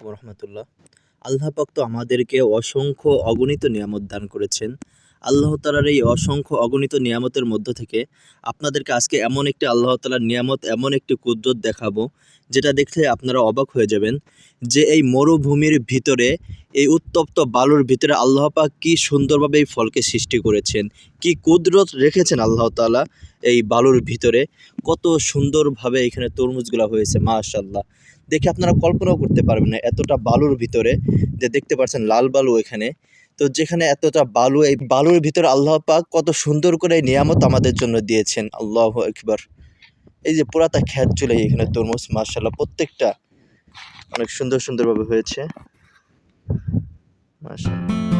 রহমতুল্লাহ। আল্লাহ পাক তো আমাদেরকে অসংখ্য অগণিত নিয়ামত দান করেছেন। আল্লাহ তালার এই অসংখ্য অগণিত নিয়ামতের মধ্য থেকে আপনাদেরকে আজকে এমন একটি আল্লাহ তালার নিয়ামত, এমন একটি কুদরত দেখাবো, যেটা দেখলে আপনারা অবাক হয়ে যাবেন যে এই মরুভূমির ভিতরে, এই উত্তপ্ত বালুর ভিতরে আল্লাহ পাক কি সুন্দরভাবে এই ফলকে সৃষ্টি করেছেন, কি কুদরত রেখেছেন আল্লাহ তালা এই বালুর ভিতরে, কত সুন্দরভাবে এখানে তরমুজগুলো হয়েছে মাশাল্লাহ দেখে আপনারা কল্পনাও করতে পারবেন না, এতটা বালুর ভিতরে, যে দেখতে পাচ্ছেন লাল বালু এখানে। তো যেখানে এতটা বালু, এই বালুর ভিতর আল্লাহ পাক কত সুন্দর করে নিয়ামত আমাদের জন্য দিয়েছেন। আল্লাহ একবার এই যে পুরাতা খ্যাত চলে এখানে তরমুজ মার্শাল্লাহ প্রত্যেকটা অনেক সুন্দর সুন্দরভাবে হয়েছে। মাশাআল্লাহ।